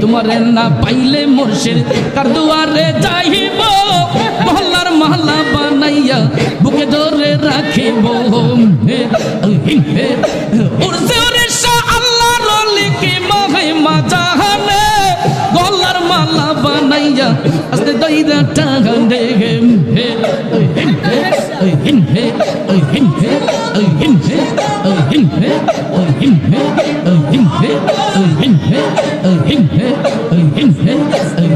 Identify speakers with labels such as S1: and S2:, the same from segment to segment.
S1: তোমার না পাইলে মোরশের কার দুয়ারে যাইব, মহল্লার মহল্লা বানাইয়া বুকে ধরে রাখিব। উর্জে উড়িষ্যা আল্লাহ রলিকে বানাইয়া আস্তে দইরা টাগানে হে him, him, him, him, him, him, him, him, him, him, him, him, him,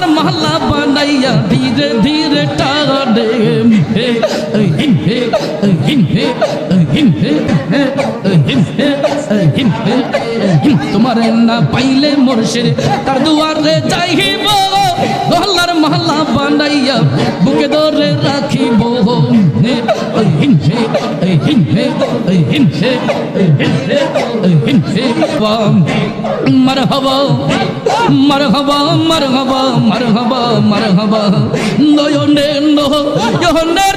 S1: হে ধীরে ধীরে হিন হে হে তোমার না পাইলে মোরশের তার দুয়ারে যাইব। মহল্লার মহল্লা বানাইয়া বুকে ধরে রাখিব। মারহাবা মারহাবা মারহাবা মারহাবা মারহাবা।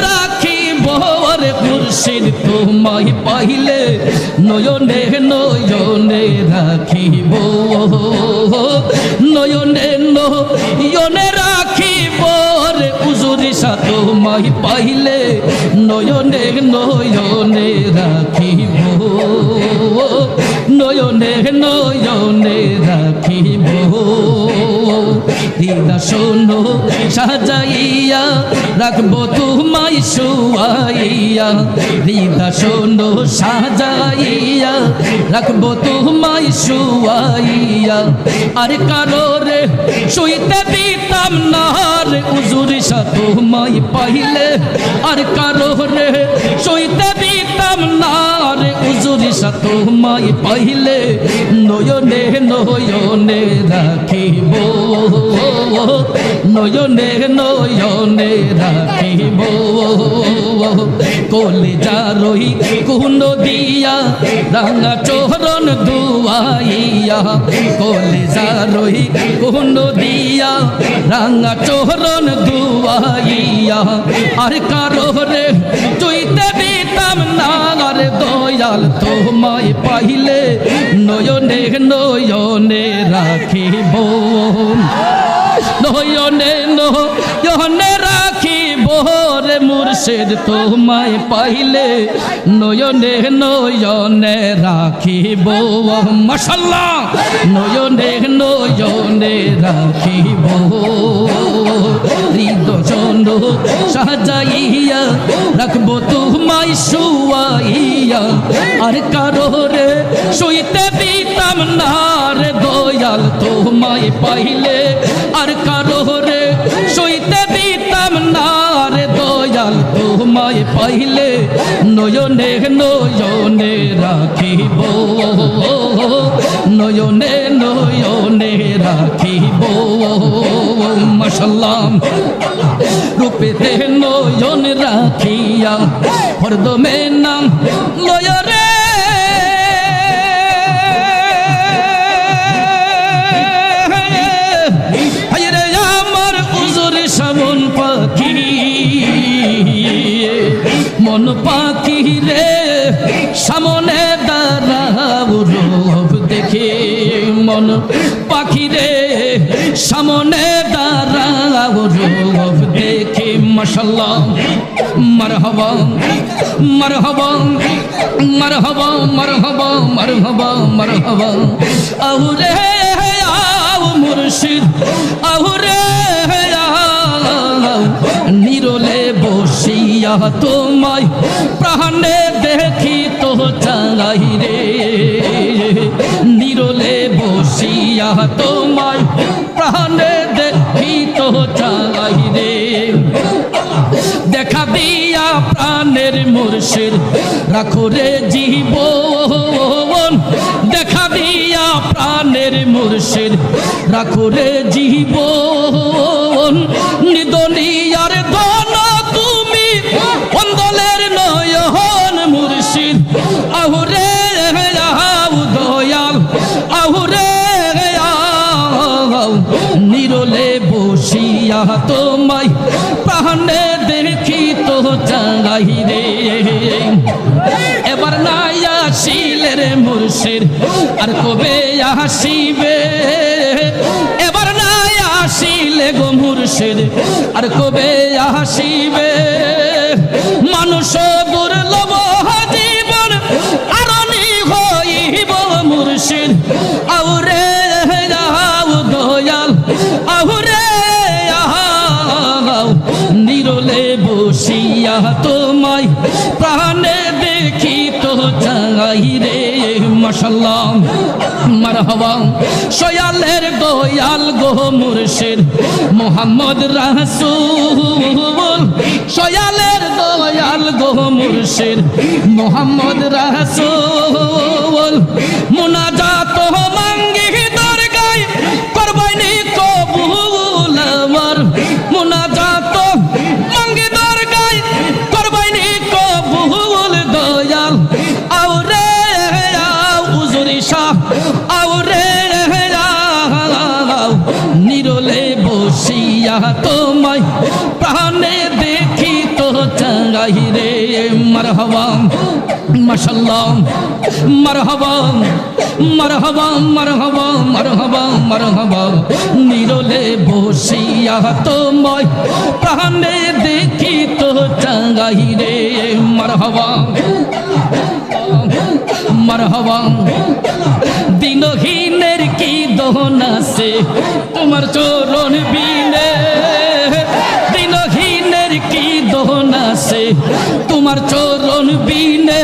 S1: রাখি বরে মুর্শিদ তোমায় পাইলে নয়নে নয়নে রাখিব। নয়নে নয়নে রাখিব রে উজুরি সাত মাই পাইলে নয়নে নয়নে রাখিব। নয়নে নয়নে রাখিব। দিদা শোনো, সাজাইয়া রাখব তোমায়, শুয়াইয়া। দিদা শোনো, সাজাইয়া রাখব তোমায়, শুয়াইয়া। আর কারোরে শুইতে দিতাম না রে উজুরি মাই পাইলে। আর কারোরে শুইতে দিতাম না রে উজুরি সাথে মাই পাইলে নয়নে নয়নে রাখিব। নয়নে নয়নে রাখিব। কোলে যা রহি কুন দিয়া, রাঙা চোহরন দুয়াইয়া। কোলে যা রহি কুন দিয়া রাঙা চোহরন দুয়াইয়া, আর কারও রে চুইতে দিতাম না, আর দয়াল তোমায় পাইলে নয়নে নয়নে রাখিব। নয়নে নয়নে রাখিব। রে মুর্শিদ তোমায় পাইলে নয়নে নয়নে রাখিব মশাল্লাহ। নয়নে নয়নে রাখিব। হৃদজন সাজাইয়া রাখব তোমায়, শুয়াইয়া। আর কারও রে শুইতে দিতাম না রে দয়াল, তোমায় পাইলে আর কারও পাইলে নয়নে নয়নে রাখিব। নয়নে নয়নে রাখিব। মশলাম রূপে নয়ন রাখিয়া হরদমে নাম লয়রে সামনে রূপ দেখে মশাল্লাহ মারহাবা মারহাবা মারহাবা মারহাবা মারহাবা মারহাবা। আউরে আউ মুর্শিদ আউরে আউ নিরলে বসিয়া তোমায় প্রাণে মুর্শিদ রাখো রে জীবন। দেখা দিয়া প্রাণের মুর্শিদ রাখো রে জীবন। নিরলে বসিয়া তোমায় প্রাণে দেখি তো চাই রে। এবার নাই আসিলে রে মুর্শিদ, আর কবে আসিবে? এবার নাই আসিলে গো মুর্শিদ, আর কবে আসিবে? চাই রে মশাল্লাহ, মারহাবা। সয়ালের দয়াল গো মুর্শিদ মোহাম্মদ রাসূল। সয়ালের গো মুর্শিদ মোহাম্মদ রাসূল। মুনাজাত মাঙ্গি বসিয়া তোমায় প্রাণে দেখি তো চাই রে। মারহাবা, মাশাল্লাহ, মারহাবা মারহাবা মারহাবা মারহাবা মারহাবা। নিরলে বসিয়া তোমায় প্রাণে দেখি তো চাই রে। মারহাবা মারহাবা দিনহীনের কি আছে তোমার চরণ বিনে। দিনহীনের কি দহন আছে তোমার চরণ বিনে।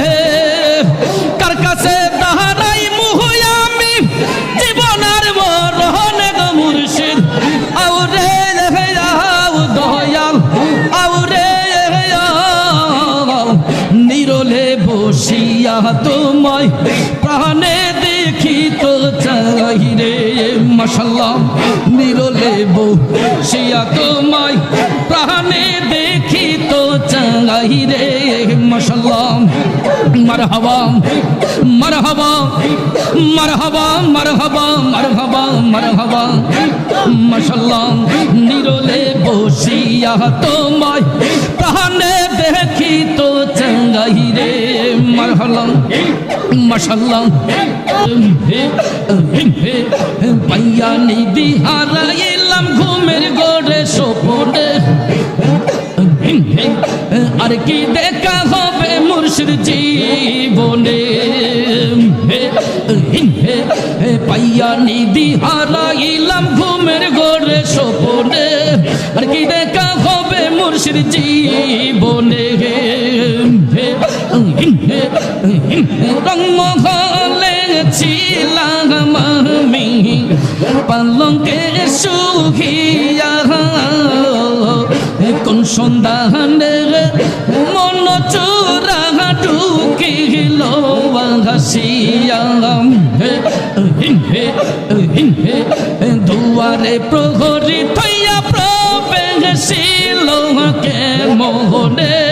S1: কার কাছে তাহারাই মুহুয়ামি জীবন আর মরহন গো মুর্শিদ। আউরে আও দয়াল, আউরে নিরলে বসিয়া তোমায়, প্রাণে দেখি তো চাই রে মশাল্লাহ নিরলে বসিয়া তোমায় প্রাণে দেখি তো চাই রে মশাল্লাহ মারহাবা মারহাবা মারহাবা মারহাবা মারহাবা মারহাবা। মাসাল্লাহ নিরলে বসিয়া তোমায় প্রাণে দেখি তো চাই রে, মারহালাম মশাল্লাহ পাইয়া নিদি হারাইলাম ঘুমের গোড়ে সোপনে। আর কি দেখা হবে মুর্শিদ জীবনে? পাইয়া নিদি হারাইলাম রংমহলে পালঙ্কে সুখিয়া। কোন সন্ধানে মন চোরা হাসিয়া দুয়ারে প্রহরী থইয়া প্রবেশিল কে মোহনে।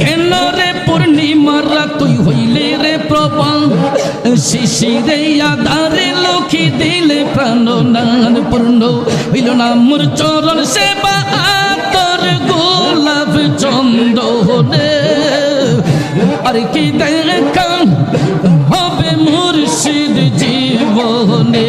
S1: কেন রে পূর্ণিমারা তুই হইলে রে প্রবাল শিশিরে আধারে লক্ষ্মী দিলে প্রাণ নান পূর্ণ হইল না মোর চরণ সেবা তোর গোলাপ চন্দনে আর কি দেখা হবে মুর্শিদ জীবনে